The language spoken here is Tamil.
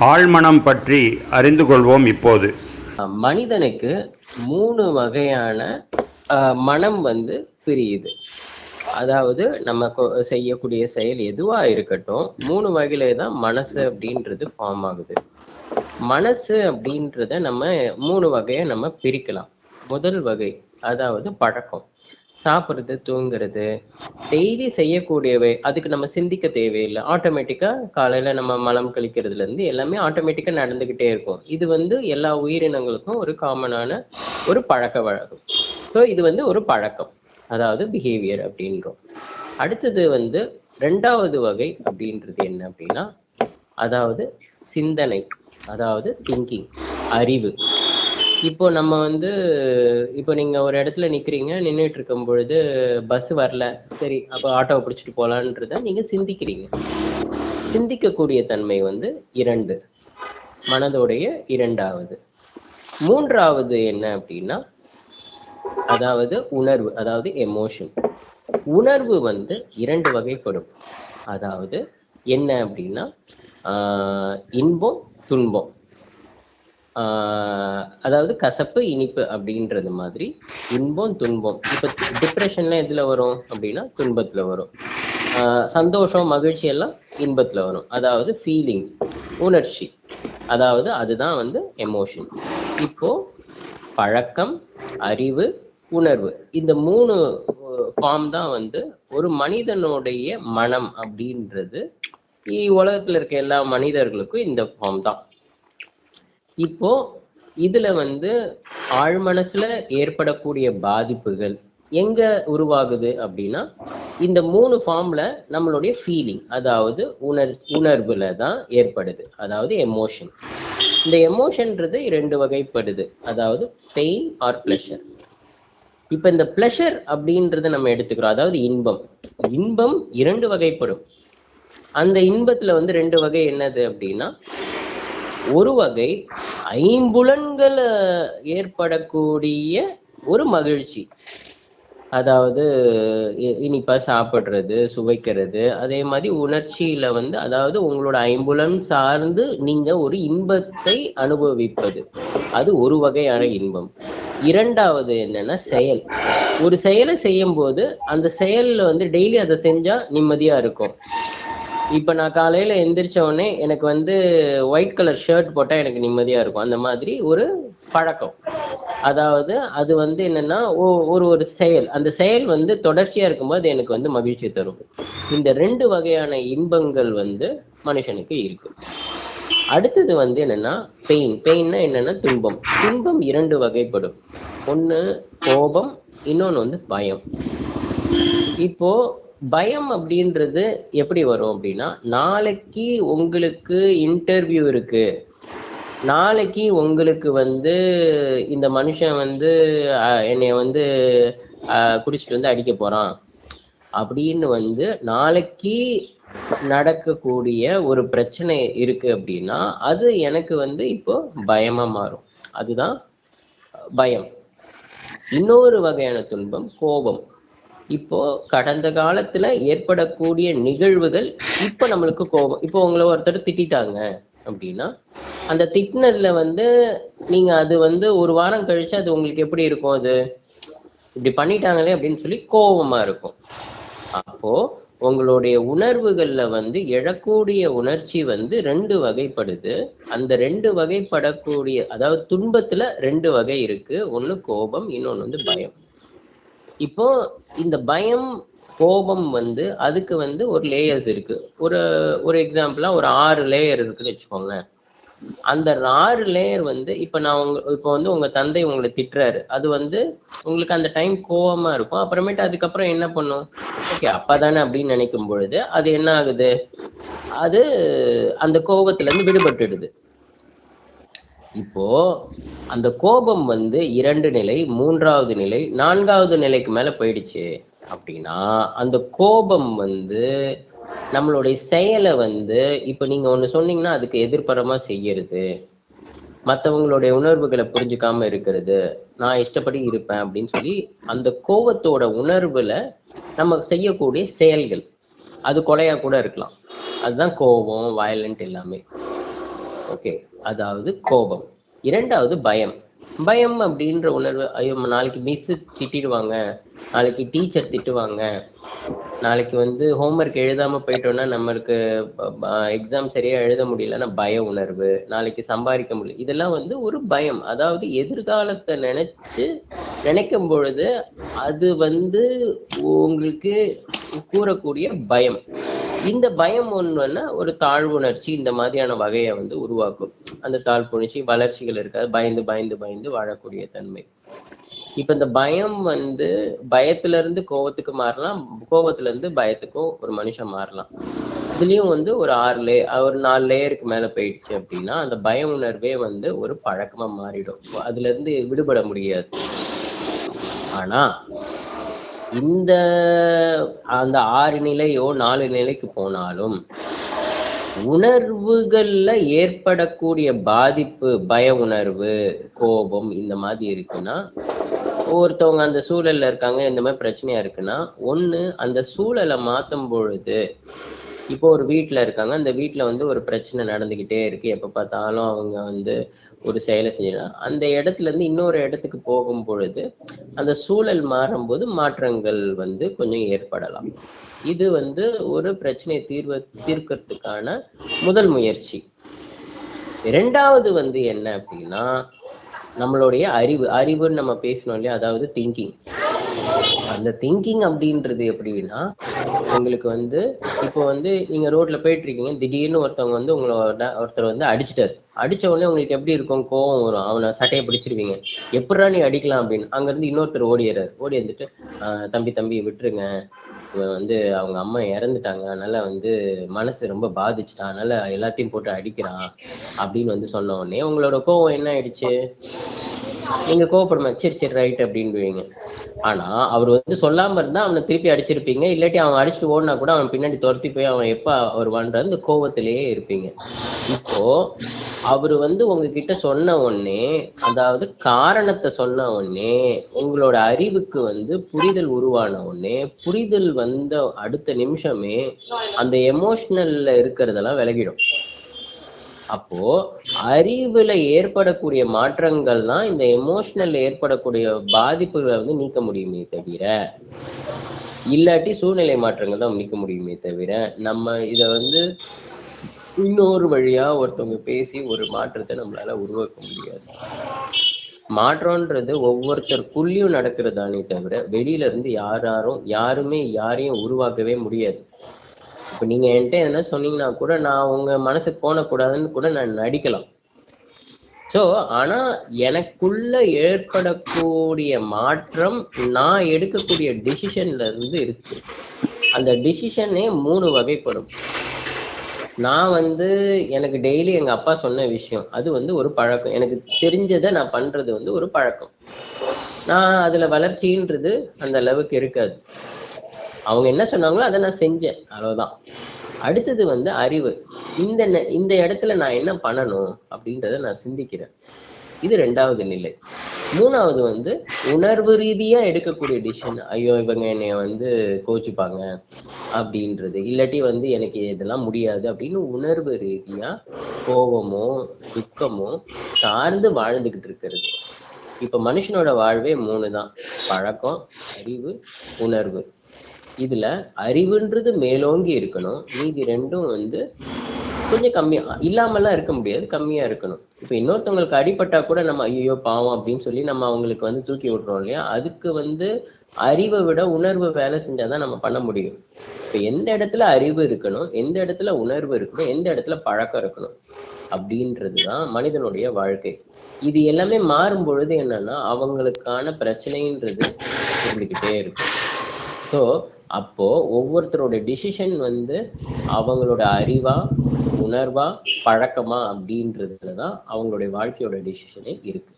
ஆழ்மனம் பற்றி அறிந்து கொள்வோம் இப்போது. மனிதனுக்கு மூணு வகையான மனம் வந்து பிரியுது. அதாவது நம்ம கொ- செய்யக்கூடிய செயல் எதுவா இருக்கட்டும் மூணு வகையில தான் மனசு அப்படின்றது ஃபார்ம் ஆகுது. மனசு அப்படின்றத நம்ம மூணு வகையை நம்ம பிரிக்கலாம். முதல் வகை அதாவது பழக்கம். சாப்பிட்றது தூங்குறது டெய்லி செய்யக்கூடியவை அதுக்கு நம்ம சிந்திக்க தேவையில்லை. ஆட்டோமேட்டிக்கா காலையில நம்ம மலம் கழிக்கிறதுல இருந்து எல்லாமே ஆட்டோமேட்டிக்கா நடந்துகிட்டே இருக்கும். இது வந்து எல்லா உயிரினங்களுக்கும் ஒரு காமனான ஒரு பழக்க வழக்கம். ஸோ இது வந்து ஒரு பழக்கம். அதாவது பிஹேவியர் அப்படின்றோம். அடுத்தது வந்து ரெண்டாவது வகை அப்படின்றது என்ன அப்படின்னா அதாவது சிந்தனை அதாவது திங்கிங் அறிவு. இப்போ நம்ம வந்து இப்போ நீங்க ஒரு இடத்துல நிக்கிறீங்க நின்றுட்டு இருக்கும் பொழுது பஸ் வரல. சரி அப்போ ஆட்டோவை பிடிச்சிட்டு போலான்றத நீங்க சிந்திக்கிறீங்க. சிந்திக்கக்கூடிய தன்மை வந்து இரண்டு. மனதோடைய இரண்டாவது. மூன்றாவது என்ன அப்படின்னா அதாவது உணர்வு அதாவது எமோஷன் உணர்வு வந்து இரண்டு வகைப்படும். அதாவது என்ன அப்படின்னா இன்பம் துன்பம். அதாவது கசப்பு இனிப்பு அப்படின்றது மாதிரி இன்பம் துன்பம். இப்போ டிப்ரெஷன்லாம் எதுல வரும் அப்படின்னா துன்பத்துல வரும். சந்தோஷம் மகிழ்ச்சி எல்லாம் இன்பத்துல வரும். அதாவது ஃபீலிங்ஸ் உணர்ச்சி. அதாவது அதுதான் வந்து எமோஷன் இப்போ பழக்கம் அறிவு உணர்வு. இந்த மூணு ஃபார்ம் தான் வந்து ஒரு மனிதனுடைய மனம் அப்படின்றது. இ- உலகத்துல இருக்க எல்லா மனிதர்களுக்கும் இந்த ஃபார்ம் தான். இப்போ இதுல வந்து ஆழ்மனசுல ஏற்படக்கூடிய பாதிப்புகள் எங்க உருவாகுது அப்படின்னா இந்த மூணு ஃபார்ம்ல நம்மளுடைய ஃபீலிங் அதாவது உணர் உணர்வுல தான் ஏற்படுது. அதாவது எமோஷன் இந்த எமோஷன்ன்றது ரெண்டு வகைப்படுது. அதாவது பெயின் ஆர் ப்ளஷர் இப்ப இந்த ப்ளஷர் அப்படின்றத நம்ம எடுத்துக்கிறோம். அதாவது இன்பம். இன்பம் இரண்டு வகைப்படும். அந்த இன்பத்துல வந்து ரெண்டு வகை என்னது அப்படின்னா ஒரு வகை ஐம்புலன்கள் ஏற்படக்கூடிய ஒரு மகிழ்ச்சி. அதாவது இனிப்பா சாப்பிடுறது சுவைக்கிறது அதே மாதிரி உணர்ச்சியில வந்து அதாவது உங்களோட ஐம்புலன் சார்ந்து நீங்க ஒரு இன்பத்தை அனுபவிப்பது. அது ஒரு வகையான இன்பம். இரண்டாவது என்னன்னா செயல். ஒரு செயலை செய்யும் போது அந்த செயல்ல வந்து டெய்லி அதை செஞ்சா நிம்மதியா இருக்கும். இப்ப நான் காலையில எந்திரிச்ச உடனே எனக்கு வந்து ஒயிட் கலர் ஷர்ட் போட்டா எனக்கு நிம்மதியா இருக்கும். அந்த மாதிரி ஒரு பழக்கம். அதாவது அது வந்து என்னன்னா ஒரு ஒரு செயல். அந்த செயல் வந்து தொடர்ச்சியா இருக்கும்போது எனக்கு வந்து மகிழ்ச்சி தரும். இந்த ரெண்டு வகையான இன்பங்கள் வந்து மனுஷனுக்கு இருக்கு அடுத்தது வந்து என்னன்னா பெயின் பெயின்னா என்னன்னா துன்பம். துன்பம் இரண்டு வகைப்படும். ஒன்று கோபம் இன்னொன்னு வந்து பயம். இப்போ பயம் அப்படின்றது எப்படி வரும் அப்படின்னா நாளைக்கு உங்களுக்கு இன்டர்வியூ இருக்கு. நாளைக்கு உங்களுக்கு வந்து இந்த மனுஷன் வந்து என்னைய வந்து குடிச்சிட்டு வந்து அடிக்க போறான். அப்படின்னு வந்து நாளைக்கு நடக்கக்கூடிய ஒரு பிரச்சனை இருக்கு அப்படின்னா அது எனக்கு வந்து இப்போ பயமா மாறும். அதுதான் பயம். இன்னொரு வகையான துன்பம் கோபம். இப்போ கடந்த காலத்துல ஏற்படக்கூடிய நிகழ்வுகள் இப்ப நம்மளுக்கு கோபம். இப்போ உங்களை ஒருத்தர் திட்டாங்க அப்படின்னா அந்த திட்டினதுல வந்து நீங்க அது வந்து ஒரு வாரம் கழிச்சு அது உங்களுக்கு எப்படி இருக்கும் அது? இப்படி பண்ணிட்டாங்களே அப்படின்னு சொல்லி கோபமா இருக்கும். அப்போ உங்களுடைய உணர்வுகள்ல வந்து எழக்கூடிய உணர்ச்சி வந்து ரெண்டு வகைப்படுது. அந்த ரெண்டு வகைப்படக்கூடிய அதாவது துன்பத்துல ரெண்டு வகை இருக்கு. ஒண்ணு கோபம் இன்னொன்னு வந்து பயம். இப்போ இந்த பயம் கோபம் வந்து அதுக்கு வந்து ஒரு லேயர்ஸ் இருக்கு. ஒரு ஒரு எக்ஸாம்பிளா ஒரு ஆறு லேயர் இருக்குன்னு வச்சுக்கோங்களேன். அந்த ஆறு லேயர் வந்து இப்ப நான் உங்க இப்போ வந்து உங்க தந்தை உங்களை திட்டுறாரு. அது வந்து உங்களுக்கு அந்த டைம் கோவமா இருக்கும். அப்புறமேட்டு அதுக்கப்புறம் என்ன பண்ணும்? ஓகே அப்பாதானே அப்படின்னு நினைக்கும் பொழுது அது என்ன ஆகுது? அது அந்த கோபத்துல இருந்து விடுபட்டுடுது. இப்போ அந்த கோபம் வந்து இரண்டு நிலை மூன்றாவது நிலை நான்காவது நிலைக்கு மேல போயிடுச்சு அப்படின்னா அந்த கோபம் வந்து நம்மளுடைய செயலை வந்து இப்ப நீங்க ஒண்ணு சொன்னீங்கன்னா அதுக்கு எதிர்பரமா செய்யறது மற்றவங்களுடைய உணர்வுகளை புரிஞ்சுக்காம இருக்கிறது நான் இஷ்டப்படி இருப்பேன் அப்படின்னு சொல்லி அந்த கோபத்தோட உணர்வுல நம்ம செய்யக்கூடிய செயல்கள் அது கொலையா கூட இருக்கலாம். அதுதான் கோபம் வயலண்ட் எல்லாமே. ஓகே அதாவது கோபம். இரண்டாவது பயம். பயம் அப்படின்ற உணர்வு ஐயோ நாளைக்கு மிஸ் திட்டிடுவாங்க. நாளைக்கு டீச்சர் திட்டுவாங்க. நாளைக்கு வந்து ஹோம்ஒர்க் எழுதாம போயிட்டோம்னா நம்மளுக்கு எக்ஸாம் சரியா எழுத முடியலன்னா பய உணர்வு நாளைக்கு சம்பாதிக்க முடியல. இதெல்லாம் வந்து ஒரு பயம். அதாவது எதிர்காலத்தை நினைச்சு நினைக்கும் பொழுது அது வந்து உங்களுக்கு கூறக்கூடிய பயம். இந்த பயம் ஒன்றுன்னா ஒரு தாழ்வுணர்ச்சி இந்த மாதிரியான வகையை வந்து உருவாக்கும். அந்த தாழ்வுணர்ச்சி வளர்ச்சிகள் இருக்காது. பயந்து பயந்து பயந்து வாழக்கூடிய தன்மை. இப்ப இந்த பயம் வந்து பயத்துல இருந்து கோவத்துக்கு மாறலாம். கோவத்துல இருந்து பயத்துக்கும் ஒரு மனுஷன் மாறலாம். இதுலயும் வந்து ஒரு ஆறு லே ஒரு நாலு லேயருக்கு மேல போயிடுச்சு அப்படின்னா அந்த பய உணர்வே வந்து ஒரு பழக்கமா மாறிடும். அதுல இருந்து விடுபட முடியாது. ஆனா இந்த அந்த ஆறு நிலையோ நாலு நிலைக்கு போனாலும் உணர்வுகள்ல ஏற்படக்கூடிய பாதிப்பு பய உணர்வு கோபம் இந்த மாதிரி இருக்குன்னா ஒருத்தவங்க அந்த சூழல்ல இருக்காங்க இந்த மாதிரி பிரச்சனையா இருக்குன்னா ஒண்ணு அந்த சூழலை மாத்தும் பொழுது இப்போ ஒரு வீட்டுல இருக்காங்க. அந்த வீட்டுல வந்து ஒரு பிரச்சனை நடந்துகிட்டே இருக்கு. எப்ப பார்த்தாலும் அவங்க வந்து ஒரு செயலை செய்யலாம். அந்த இடத்துல இருந்து இன்னொரு இடத்துக்கு போகும் பொழுது அந்த சூழல் மாறும்போது மாற்றங்கள் வந்து கொஞ்சம் ஏற்படலாம். இது வந்து ஒரு பிரச்சனையை தீர்வ தீர்க்கறதுக்கான முதல் முயற்சி. இரண்டாவது வந்து என்ன அப்படின்னா நம்மளுடைய அறிவு அறிவுன்னு நம்ம பேசணும் இல்லையா? அதாவது திங்கிங் அந்த திங்கிங் அப்படின்றது எப்படின்னா உங்களுக்கு வந்து இப்போ வந்து நீங்க ரோட்ல போயிட்டு இருக்கீங்க திடீர்னு ஒருத்தவங்க வந்து உங்களோட ஒருத்தர் வந்து அடிச்சிட்டாரு. அடிச்ச உடனே உங்களுக்கு எப்படி இருக்கும்? கோவம் வரும். அவனை சட்டையை பிடிச்சிருவீங்க. எப்படா நீ அடிக்கலாம் அப்படின்னு. அங்க இருந்து இன்னொருத்தர் ஓடிடுறாரு ஓடி வந்துட்டு தம்பி தம்பி விட்டுருங்க. இவன் வந்து அவங்க அம்மா இறந்துட்டாங்க. அதனால வந்து மனசு ரொம்ப பாதிச்சுட்டான் அதனால எல்லாத்தையும் போட்டு அடிக்கிறான். அப்படின்னு வந்து சொன்ன உடனே உங்களோட கோவம் என்ன ஆயிடுச்சு? நீங்க கோவப்படுமா சரி சரி ரைட் அப்படின்னு ஆனா அவர் வந்து சொல்லாம இருந்தா அவனை திருப்பி அடிச்சிருப்பீங்க. இல்லாட்டி அவன் அடிச்சுட்டு ஓடினா கூட அவன் பின்னாடி துரத்தி போய் அவன் எப்ப வருவான்ற அந்த கோவத்திலேயே இருப்பீங்க. இப்போ அவர் வந்து உங்ககிட்ட சொன்ன உடனே அதாவது காரணத்தை சொன்ன உடனே உங்களோட அறிவுக்கு வந்து புரிதல் உருவான உடனே புரிதல் வந்த அடுத்த நிமிஷமே அந்த எமோஷனல்ல இருக்கிறதெல்லாம் விலகிடும். அப்போ அறிவுல ஏற்படக்கூடிய மாற்றங்கள் தான் இந்த எமோஷனல்ல ஏற்படக்கூடிய பாதிப்புகளை வந்து நீக்க முடியுமே தவிர இல்லாட்டி சூழ்நிலை மாற்றங்கள் தான் நீக்க முடியுமே தவிர நம்ம இத வந்து இன்னொரு வழியா ஒருத்தவங்க பேசி ஒரு மாற்றத்தை நம்மளால உருவாக்க முடியாது. மாற்றம்ன்றது ஒவ்வொருத்தருக்குள்ளயும் நடக்கிறதானே தவிர வெளியில இருந்து யாராரும் யாருமே யாரையும் உருவாக்கவே முடியாது. இப்ப நீங்க என்கிட்ட என்ன சொன்னீங்கன்னா கூட நான் உங்க மனசுக்கு போனக்கூடாதுன்னு கூட நான் நடிக்கலாம். சோ ஆனா எனக்குள்ள ஏற்படக்கூடிய மாற்றம் நான் எடுக்கக்கூடிய டிசிஷன்ல இருந்து இருக்கு. அந்த டிசிஷனே மூணு வகைப்படும். நான் வந்து எனக்கு டெய்லி எங்க அப்பா சொன்ன விஷயம் அது வந்து ஒரு பழக்கம். எனக்கு தெரிஞ்சதை நான் பண்றது வந்து ஒரு பழக்கம். நான் அதுல வளர்ச்சின்றது அந்த அளவுக்கு இருக்காது. அவங்க என்ன சொன்னாங்களோ அதை நான் செஞ்சேன். அவ்வளவுதான். அடுத்தது வந்து அறிவு. இந்த நெ- இந்த இடத்துல நான் என்ன பண்ணணும் அப்படின்றத நான் சிந்திக்கிறேன். இது ரெண்டாவது நிலை. மூணாவது வந்து உணர்வு ரீதியா எடுக்கக்கூடிய டிசிஷன் ஐயோ இவங்க என்னைய வந்து கோச்சுப்பாங்க அப்படின்றது. இல்லாட்டி வந்து எனக்கு இதெல்லாம் முடியாது அப்படின்னு உணர்வு ரீதியா கோபமோ துக்கமோ சார்ந்து வாழ்ந்துகிட்டு இருக்கிறது. இப்ப மனுஷனோட வாழ்வே மூணு தான் பழக்கம் அறிவு உணர்வு. இதுல அறிவுன்றது மேலோங்கி இருக்கணும். மீதி ரெண்டும் வந்து கொஞ்சம் கம்மியா இல்லாமலாம் இருக்க முடியாது கம்மியா இருக்கணும். இப்ப இன்னொருத்தவங்களுக்கு அடிபட்டா கூட நம்ம ஐயோ பாவம் அப்படின்னு சொல்லி நம்ம அவங்களுக்கு வந்து தூக்கி விடுறோம் இல்லையா? அதுக்கு வந்து அறிவை விட உணர்வு வேலை செஞ்சாதான் நம்ம பண்ண முடியும். இப்ப எந்த இடத்துல அறிவு இருக்கணும் எந்த இடத்துல உணர்வு இருக்கணும் எந்த இடத்துல பழக்கம் இருக்கணும் அப்படின்றதுதான் மனிதனுடைய வாழ்க்கை. இது எல்லாமே மாறும் பொழுது என்னன்னா அவங்களுக்கான பிரச்சனைன்றது இருந்துகிட்டே இருக்கும். ஸோ அப்போ ஒவ்வொருத்தரோட டிசிஷன் வந்து அவங்களோட அறிவா உணர்வா பழக்கமா அப்படின்றதுல தான் அவங்களுடைய வாழ்க்கையோட டிசிஷனே இருக்கு.